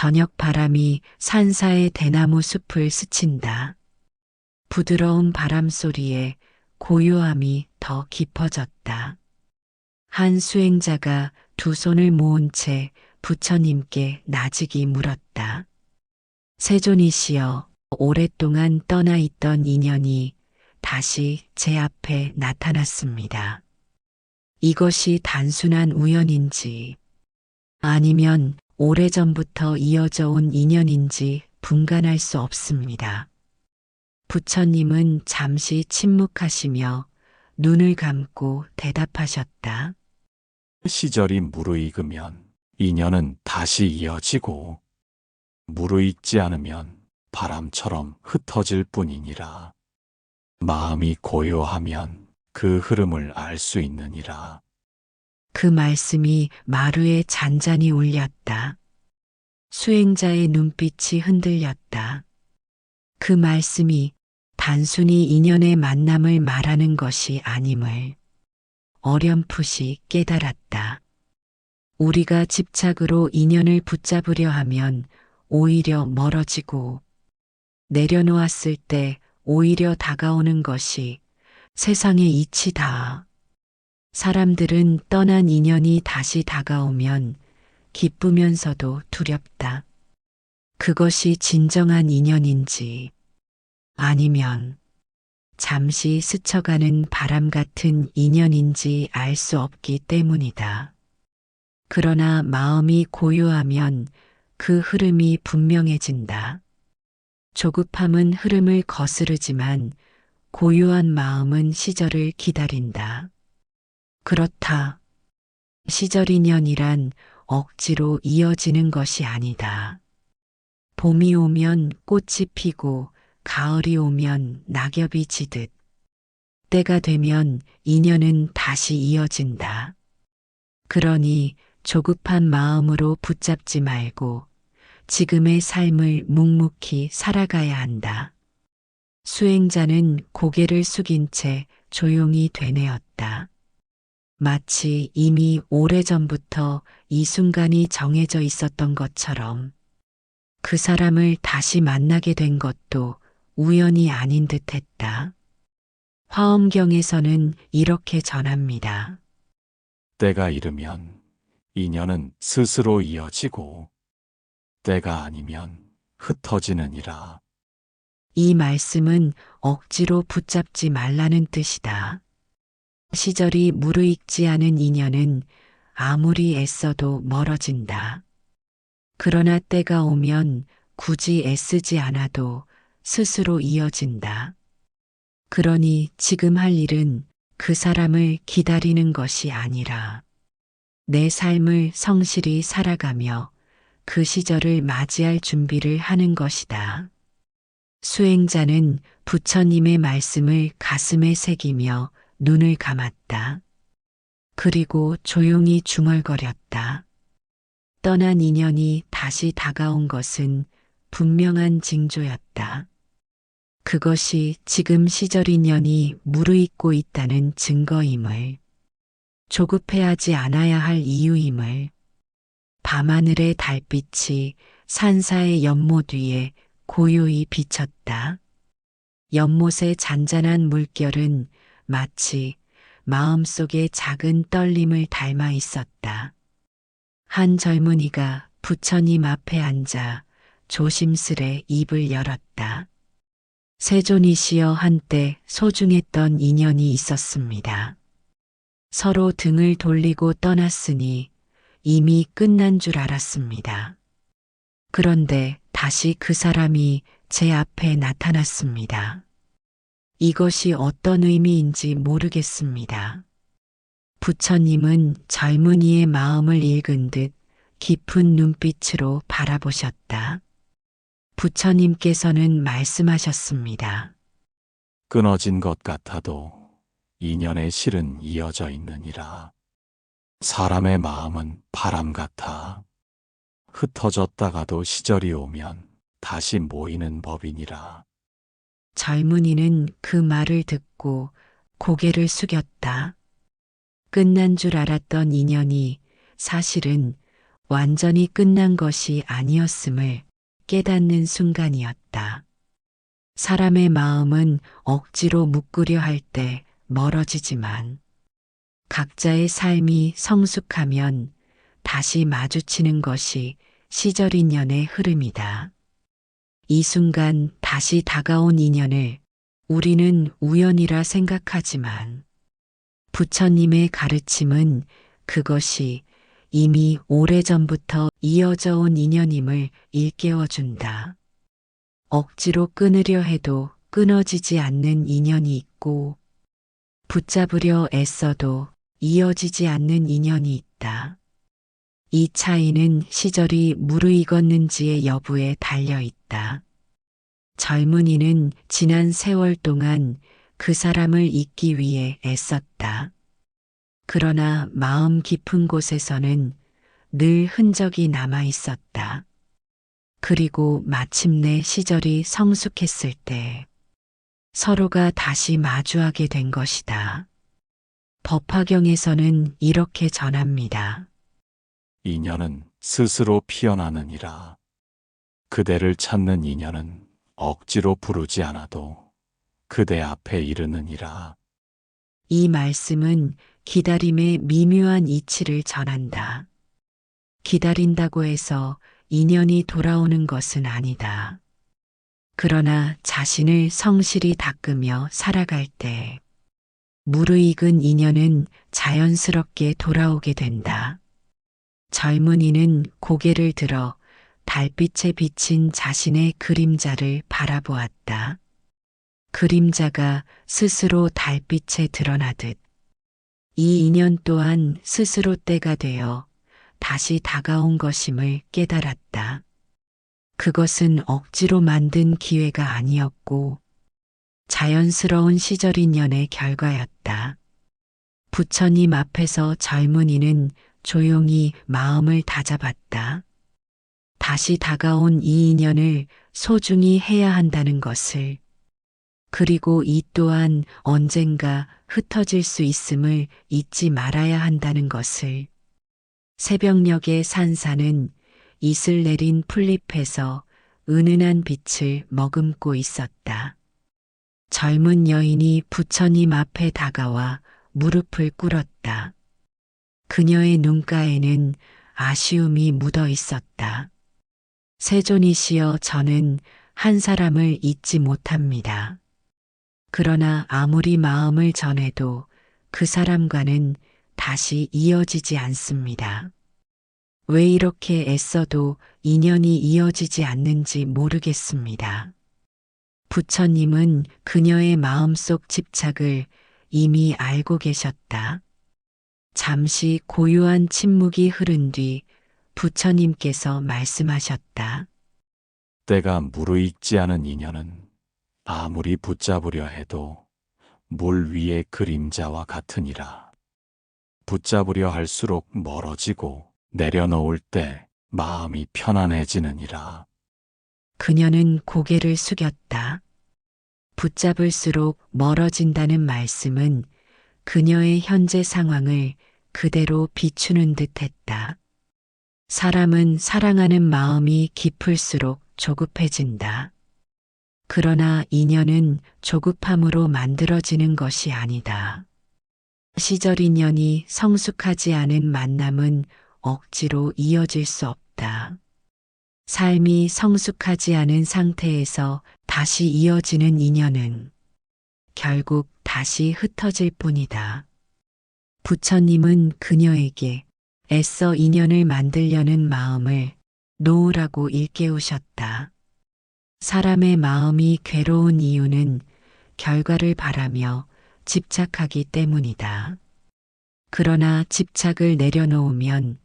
저녁 바람이 산사의 대나무 숲을 스친다. 부드러운 바람 소리에 고요함이 더 깊어졌다. 한 수행자가 두 손을 모은 채 부처님께 나직이 물었다. 세존이시여, 오랫동안 떠나 있던 인연이 다시 제 앞에 나타났습니다. 이것이 단순한 우연인지 아니면 오래전부터 이어져 온 인연인지 분간할 수 없습니다. 부처님은 잠시 침묵하시며 눈을 감고 대답하셨다. 시절이 무르익으면 인연은 다시 이어지고 무르익지 않으면 바람처럼 흩어질 뿐이니라. 마음이 고요하면 그 흐름을 알 수 있느니라. 그 말씀이 마루에 잔잔히 울렸다. 수행자의 눈빛이 흔들렸다. 그 말씀이 단순히 인연의 만남을 말하는 것이 아님을 어렴풋이 깨달았다. 우리가 집착으로 인연을 붙잡으려 하면 오히려 멀어지고 내려놓았을 때 오히려 다가오는 것이 세상의 이치다. 사람들은 떠난 인연이 다시 다가오면 기쁘면서도 두렵다. 그것이 진정한 인연인지 아니면 잠시 스쳐가는 바람 같은 인연인지 알 수 없기 때문이다. 그러나 마음이 고요하면 그 흐름이 분명해진다. 조급함은 흐름을 거스르지만 고요한 마음은 시절을 기다린다. 그렇다. 시절 인연이란 억지로 이어지는 것이 아니다. 봄이 오면 꽃이 피고 가을이 오면 낙엽이 지듯 때가 되면 인연은 다시 이어진다. 그러니 조급한 마음으로 붙잡지 말고 지금의 삶을 묵묵히 살아가야 한다. 수행자는 고개를 숙인 채 조용히 되뇌었다. 마치 이미 오래전부터 이 순간이 정해져 있었던 것처럼 그 사람을 다시 만나게 된 것도 우연이 아닌 듯 했다. 화엄경에서는 이렇게 전합니다. 때가 이르면 인연은 스스로 이어지고 때가 아니면 흩어지느니라. 이 말씀은 억지로 붙잡지 말라는 뜻이다. 시절이 무르익지 않은 인연은 아무리 애써도 멀어진다. 그러나 때가 오면 굳이 애쓰지 않아도 스스로 이어진다. 그러니 지금 할 일은 그 사람을 기다리는 것이 아니라 내 삶을 성실히 살아가며 그 시절을 맞이할 준비를 하는 것이다. 수행자는 부처님의 말씀을 가슴에 새기며 눈을 감았다. 그리고 조용히 중얼거렸다. 떠난 인연이 다시 다가온 것은 분명한 징조였다. 그것이 지금 시절 인연이 무르익고 있다는 증거임을, 조급해하지 않아야 할 이유임을, 밤하늘의 달빛이 산사의 연못 위에 고요히 비쳤다. 연못의 잔잔한 물결은 마치 마음속의 작은 떨림을 닮아 있었다. 한 젊은이가 부처님 앞에 앉아 조심스레 입을 열었다. 세존이시여 한때 소중했던 인연이 있었습니다. 서로 등을 돌리고 떠났으니 이미 끝난 줄 알았습니다. 그런데 다시 그 사람이 제 앞에 나타났습니다. 이것이 어떤 의미인지 모르겠습니다. 부처님은 젊은이의 마음을 읽은 듯 깊은 눈빛으로 바라보셨다. 부처님께서는 말씀하셨습니다. 끊어진 것 같아도 인연의 실은 이어져 있느니라. 사람의 마음은 바람 같아. 흩어졌다가도 시절이 오면 다시 모이는 법이니라. 젊은이는 그 말을 듣고 고개를 숙였다. 끝난 줄 알았던 인연이 사실은 완전히 끝난 것이 아니었음을 깨닫는 순간이었다. 사람의 마음은 억지로 묶으려 할 때 멀어지지만 각자의 삶이 성숙하면 다시 마주치는 것이 시절 인연의 흐름이다. 이 순간 다시 다가온 인연을 우리는 우연이라 생각하지만 부처님의 가르침은 그것이 이미 오래전부터 이어져 온 인연임을 일깨워준다. 억지로 끊으려 해도 끊어지지 않는 인연이 있고 붙잡으려 애써도 이어지지 않는 인연이 있다. 이 차이는 시절이 무르익었는지의 여부에 달려 있다. 젊은이는 지난 세월 동안 그 사람을 잊기 위해 애썼다. 그러나 마음 깊은 곳에서는 늘 흔적이 남아 있었다. 그리고 마침내 시절이 성숙했을 때 서로가 다시 마주하게 된 것이다. 법화경에서는 이렇게 전합니다. 인연은 스스로 피어나느니라. 그대를 찾는 인연은 억지로 부르지 않아도 그대 앞에 이르느니라. 이 말씀은 기다림의 미묘한 이치를 전한다. 기다린다고 해서 인연이 돌아오는 것은 아니다. 그러나 자신을 성실히 닦으며 살아갈 때 무르익은 인연은 자연스럽게 돌아오게 된다. 젊은이는 고개를 들어 달빛에 비친 자신의 그림자를 바라보았다. 그림자가 스스로 달빛에 드러나듯 이 인연 또한 스스로 때가 되어 다시 다가온 것임을 깨달았다. 그것은 억지로 만든 기회가 아니었고 자연스러운 시절 인연의 결과였다. 부처님 앞에서 젊은이는 조용히 마음을 다잡았다. 다시 다가온 이 인연을 소중히 해야 한다는 것을 그리고 이 또한 언젠가 흩어질 수 있음을 잊지 말아야 한다는 것을 새벽녘의 산사는 이슬 내린 풀잎에서 은은한 빛을 머금고 있었다. 젊은 여인이 부처님 앞에 다가와 무릎을 꿇었다. 그녀의 눈가에는 아쉬움이 묻어 있었다. 세존이시여 저는 한 사람을 잊지 못합니다. 그러나 아무리 마음을 전해도 그 사람과는 다시 이어지지 않습니다. 왜 이렇게 애써도 인연이 이어지지 않는지 모르겠습니다. 부처님은 그녀의 마음속 집착을 이미 알고 계셨다. 잠시 고요한 침묵이 흐른 뒤 부처님께서 말씀하셨다. 때가 무르익지 않은 인연은 아무리 붙잡으려 해도 물 위의 그림자와 같으니라. 붙잡으려 할수록 멀어지고 내려놓을 때 마음이 편안해지느니라. 그녀는 고개를 숙였다. 붙잡을수록 멀어진다는 말씀은 그녀의 현재 상황을 그대로 비추는 듯 했다. 사람은 사랑하는 마음이 깊을수록 조급해진다. 그러나 인연은 조급함으로 만들어지는 것이 아니다. 시절 인연이 성숙하지 않은 만남은 억지로 이어질 수 없다. 삶이 성숙하지 않은 상태에서 다시 이어지는 인연은 결국 다시 흩어질 뿐이다. 부처님은 그녀에게 애써 인연을 만들려는 마음을 놓으라고 일깨우셨다. 사람의 마음이 괴로운 이유는 결과를 바라며 집착하기 때문이다. 그러나 집착을 내려놓으면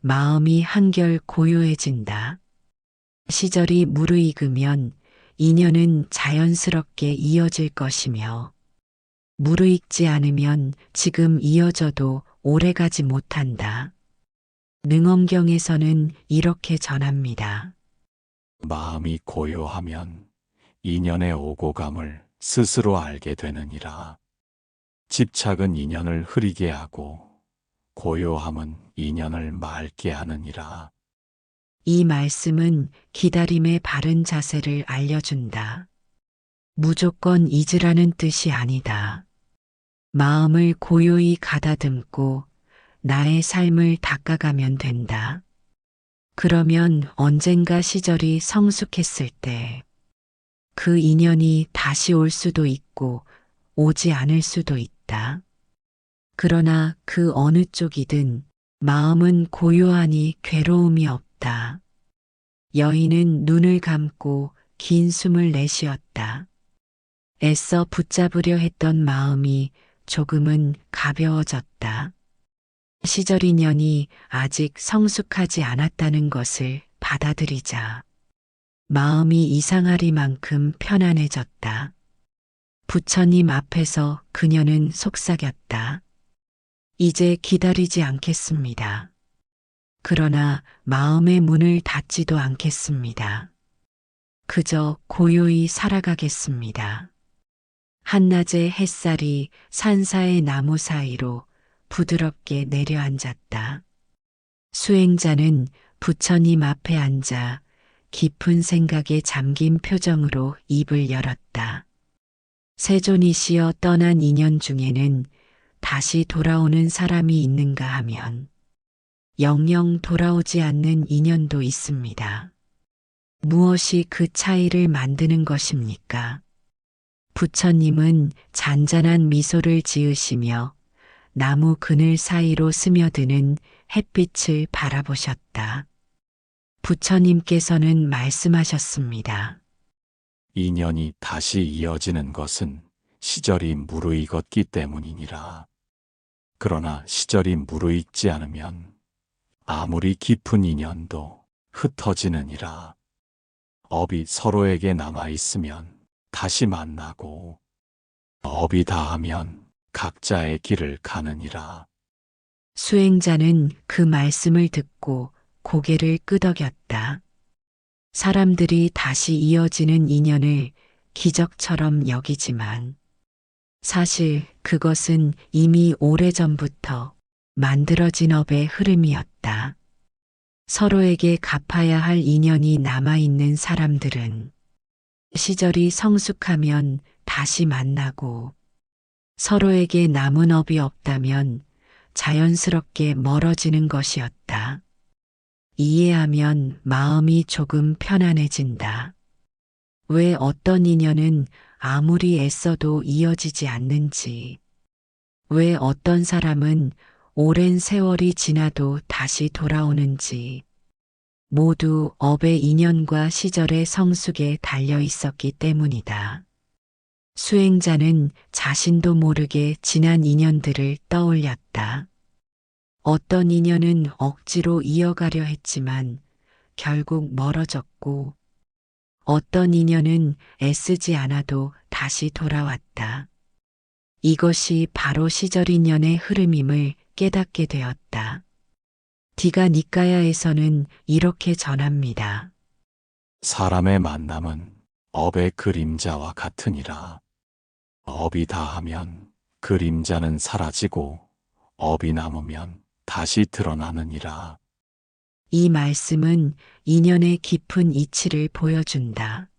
마음이 한결 고요해진다. 시절이 무르익으면 인연은 자연스럽게 이어질 것이며 무르익지 않으면 지금 이어져도 오래가지 못한다. 능엄경에서는 이렇게 전합니다. 마음이 고요하면 인연의 오고감을 스스로 알게 되느니라. 집착은 인연을 흐리게 하고 고요함은 인연을 맑게 하느니라. 이 말씀은 기다림의 바른 자세를 알려준다. 무조건 잊으라는 뜻이 아니다. 마음을 고요히 가다듬고 나의 삶을 닦아가면 된다. 그러면 언젠가 시절이 성숙했을 때 그 인연이 다시 올 수도 있고 오지 않을 수도 있다. 그러나 그 어느 쪽이든 마음은 고요하니 괴로움이 없다. 여인은 눈을 감고 긴 숨을 내쉬었다. 애써 붙잡으려 했던 마음이 조금은 가벼워졌다. 시절 인연이 아직 성숙하지 않았다는 것을 받아들이자 마음이 이상하리만큼 편안해졌다. 부처님 앞에서 그녀는 속삭였다. 이제 기다리지 않겠습니다. 그러나 마음의 문을 닫지도 않겠습니다. 그저 고요히 살아가겠습니다. 한낮의 햇살이 산사의 나무 사이로 부드럽게 내려앉았다. 수행자는 부처님 앞에 앉아 깊은 생각에 잠긴 표정으로 입을 열었다. 세존이시여 떠난 인연 중에는 다시 돌아오는 사람이 있는가 하면 영영 돌아오지 않는 인연도 있습니다. 무엇이 그 차이를 만드는 것입니까? 부처님은 잔잔한 미소를 지으시며 나무 그늘 사이로 스며드는 햇빛을 바라보셨다. 부처님께서는 말씀하셨습니다. 인연이 다시 이어지는 것은 시절이 무르익었기 때문이니라. 그러나 시절이 무르익지 않으면 아무리 깊은 인연도 흩어지느니라. 업이 서로에게 남아 있으면 다시 만나고 업이 다하면 각자의 길을 가느니라. 수행자는 그 말씀을 듣고 고개를 끄덕였다. 사람들이 다시 이어지는 인연을 기적처럼 여기지만 사실 그것은 이미 오래전부터 만들어진 업의 흐름이었다. 서로에게 갚아야 할 인연이 남아있는 사람들은 시절이 성숙하면 다시 만나고 서로에게 남은 업이 없다면 자연스럽게 멀어지는 것이었다. 이해하면 마음이 조금 편안해진다. 왜 어떤 인연은 아무리 애써도 이어지지 않는지, 왜 어떤 사람은 오랜 세월이 지나도 다시 돌아오는지, 모두 업의 인연과 시절의 성숙에 달려 있었기 때문이다. 수행자는 자신도 모르게 지난 인연들을 떠올렸다. 어떤 인연은 억지로 이어가려 했지만 결국 멀어졌고 어떤 인연은 애쓰지 않아도 다시 돌아왔다. 이것이 바로 시절 인연의 흐름임을 깨닫게 되었다. 디가 니까야에서는 이렇게 전합니다. 사람의 만남은 업의 그림자와 같으니라. 업이 다하면 그림자는 사라지고 업이 남으면 다시 드러나느니라. 이 말씀은 인연의 깊은 이치를 보여준다.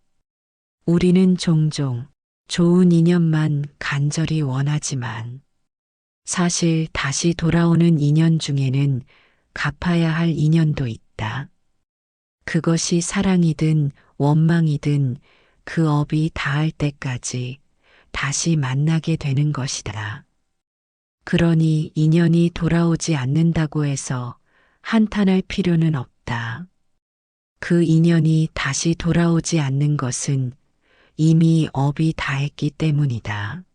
우리는 종종 좋은 인연만 간절히 원하지만 사실 다시 돌아오는 인연 중에는 갚아야 할 인연도 있다. 그것이 사랑이든 원망이든 그 업이 닿을 때까지 다시 만나게 되는 것이다. 그러니 인연이 돌아오지 않는다고 해서 한탄할 필요는 없다. 그 인연이 다시 돌아오지 않는 것은 이미 업이 다했기 때문이다.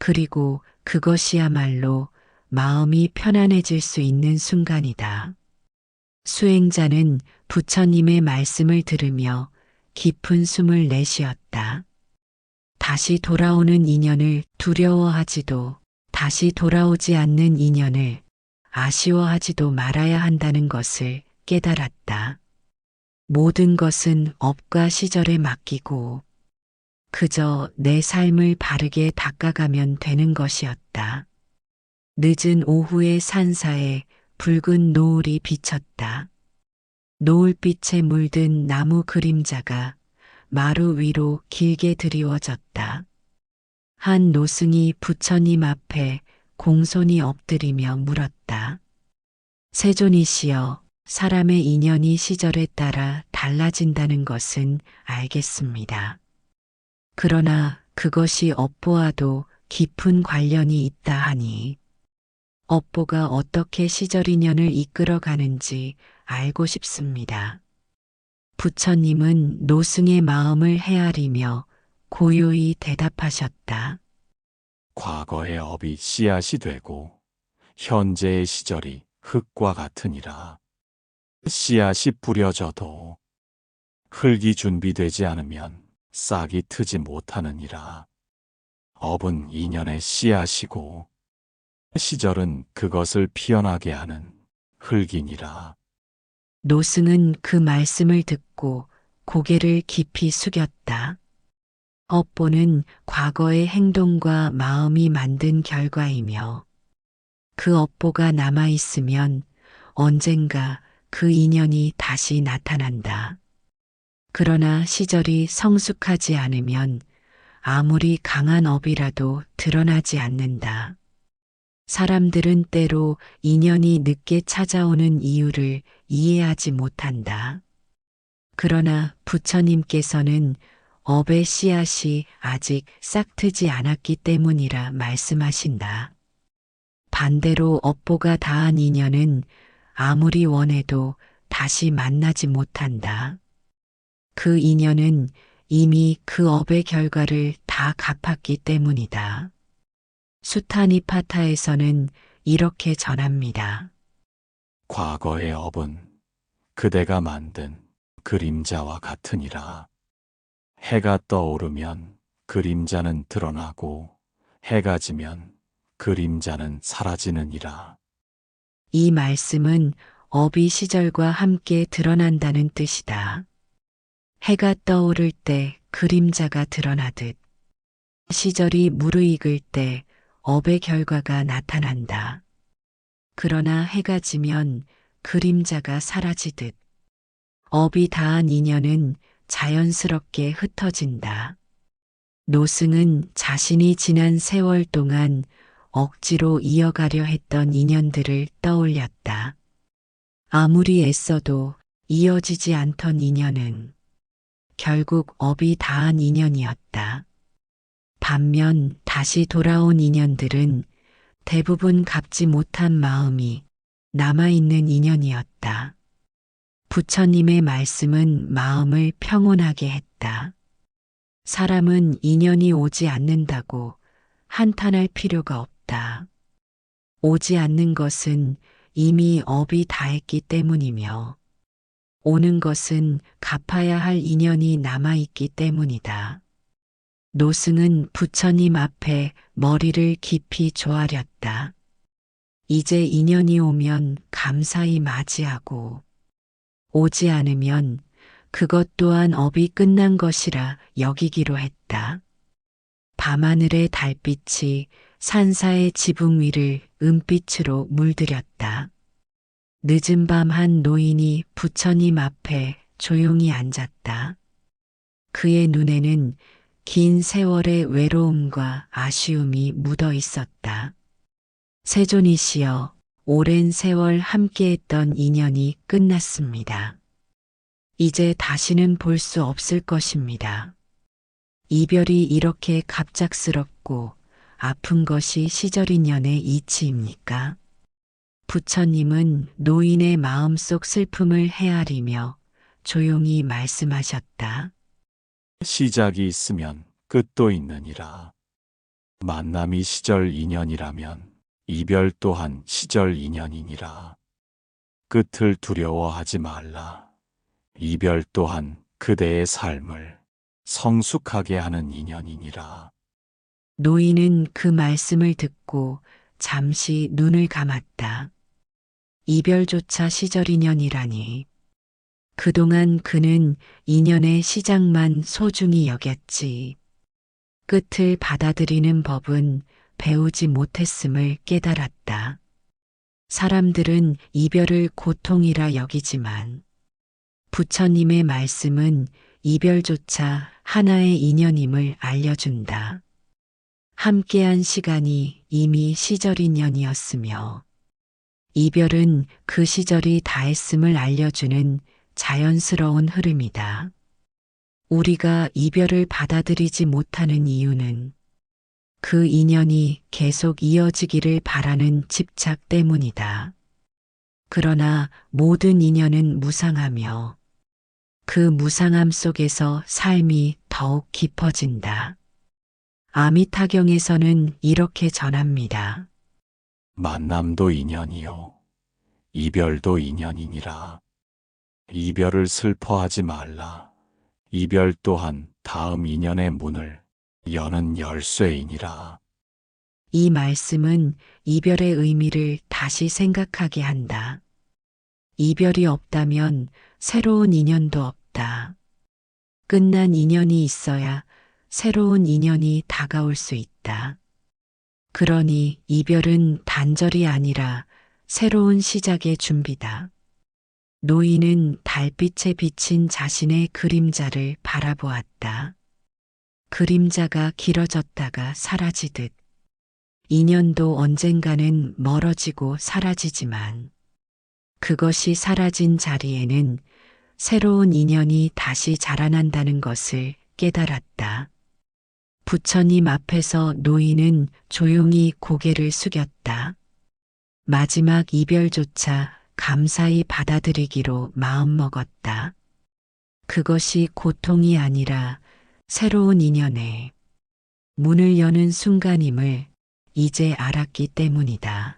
그리고 그것이야말로 마음이 편안해질 수 있는 순간이다. 수행자는 부처님의 말씀을 들으며 깊은 숨을 내쉬었다. 다시 돌아오는 인연을 두려워하지도 다시 돌아오지 않는 인연을 아쉬워하지도 말아야 한다는 것을 깨달았다. 모든 것은 업과 시절에 맡기고 그저 내 삶을 바르게 닦아가면 되는 것이었다. 늦은 오후의 산사에 붉은 노을이 비쳤다. 노을빛에 물든 나무 그림자가 마루 위로 길게 드리워졌다. 한 노승이 부처님 앞에 공손히 엎드리며 물었다. 세존이시여, 사람의 인연이 시절에 따라 달라진다는 것은 알겠습니다. 그러나 그것이 업보와도 깊은 관련이 있다 하니 업보가 어떻게 시절 인연을 이끌어 가는지 알고 싶습니다. 부처님은 노승의 마음을 헤아리며 고요히 대답하셨다. 과거의 업이 씨앗이 되고 현재의 시절이 흙과 같으니라. 씨앗이 뿌려져도 흙이 준비되지 않으면 싹이 트지 못하느니라. 업은 인연의 씨앗이고 시절은 그것을 피어나게 하는 흙이니라. 노승은 그 말씀을 듣고 고개를 깊이 숙였다. 업보는 과거의 행동과 마음이 만든 결과이며 그 업보가 남아있으면 언젠가 그 인연이 다시 나타난다. 그러나 시절이 성숙하지 않으면 아무리 강한 업이라도 드러나지 않는다. 사람들은 때로 인연이 늦게 찾아오는 이유를 이해하지 못한다. 그러나 부처님께서는 업의 씨앗이 아직 싹트지 않았기 때문이라 말씀하신다. 반대로 업보가 다한 인연은 아무리 원해도 다시 만나지 못한다. 그 인연은 이미 그 업의 결과를 다 갚았기 때문이다. 수타니파타에서는 이렇게 전합니다. 과거의 업은 그대가 만든 그림자와 같으니라. 해가 떠오르면 그림자는 드러나고 해가 지면 그림자는 사라지느니라. 이 말씀은 업이 시절과 함께 드러난다는 뜻이다. 해가 떠오를 때 그림자가 드러나듯 시절이 무르익을 때 업의 결과가 나타난다. 그러나 해가 지면 그림자가 사라지듯 업이 다한 인연은 자연스럽게 흩어진다. 노승은 자신이 지난 세월 동안 억지로 이어가려 했던 인연들을 떠올렸다. 아무리 애써도 이어지지 않던 인연은 결국 업이 다한 인연이었다. 반면 다시 돌아온 인연들은 대부분 갚지 못한 마음이 남아있는 인연이었다. 부처님의 말씀은 마음을 평온하게 했다. 사람은 인연이 오지 않는다고 한탄할 필요가 없다. 오지 않는 것은 이미 업이 다했기 때문이며 오는 것은 갚아야 할 인연이 남아있기 때문이다. 노승은 부처님 앞에 머리를 깊이 조아렸다. 이제 인연이 오면 감사히 맞이하고 오지 않으면 그것 또한 업이 끝난 것이라 여기기로 했다. 밤하늘의 달빛이 산사의 지붕 위를 은빛으로 물들였다. 늦은 밤 한 노인이 부처님 앞에 조용히 앉았다. 그의 눈에는 긴 세월의 외로움과 아쉬움이 묻어 있었다. 세존이시여, 오랜 세월 함께했던 인연이 끝났습니다. 이제 다시는 볼 수 없을 것입니다. 이별이 이렇게 갑작스럽고 아픈 것이 시절 인연의 이치입니까? 부처님은 노인의 마음속 슬픔을 헤아리며 조용히 말씀하셨다. 시작이 있으면 끝도 있느니라. 만남이 시절 인연이라면 이별 또한 시절 인연이니라. 끝을 두려워하지 말라. 이별 또한 그대의 삶을 성숙하게 하는 인연이니라. 노인은 그 말씀을 듣고 잠시 눈을 감았다. 이별조차 시절 인연이라니. 그동안 그는 인연의 시작만 소중히 여겼지. 끝을 받아들이는 법은 배우지 못했음을 깨달았다. 사람들은 이별을 고통이라 여기지만 부처님의 말씀은 이별조차 하나의 인연임을 알려준다. 함께한 시간이 이미 시절 인연이었으며 이별은 그 시절이 다했음을 알려주는 자연스러운 흐름이다. 우리가 이별을 받아들이지 못하는 이유는 그 인연이 계속 이어지기를 바라는 집착 때문이다. 그러나 모든 인연은 무상하며 그 무상함 속에서 삶이 더욱 깊어진다. 아미타경에서는 이렇게 전합니다. 만남도 인연이요. 이별도 인연이니라. 이별을 슬퍼하지 말라. 이별 또한 다음 인연의 문을 여는 열쇠이니라. 이 말씀은 이별의 의미를 다시 생각하게 한다. 이별이 없다면 새로운 인연도 없다. 끝난 인연이 있어야 새로운 인연이 다가올 수 있다. 그러니 이별은 단절이 아니라 새로운 시작의 준비다. 노인은 달빛에 비친 자신의 그림자를 바라보았다. 그림자가 길어졌다가 사라지듯 인연도 언젠가는 멀어지고 사라지지만 그것이 사라진 자리에는 새로운 인연이 다시 자라난다는 것을 깨달았다. 부처님 앞에서 노인은 조용히 고개를 숙였다. 마지막 이별조차 감사히 받아들이기로 마음먹었다. 그것이 고통이 아니라 새로운 인연에 문을 여는 순간임을 이제 알았기 때문이다.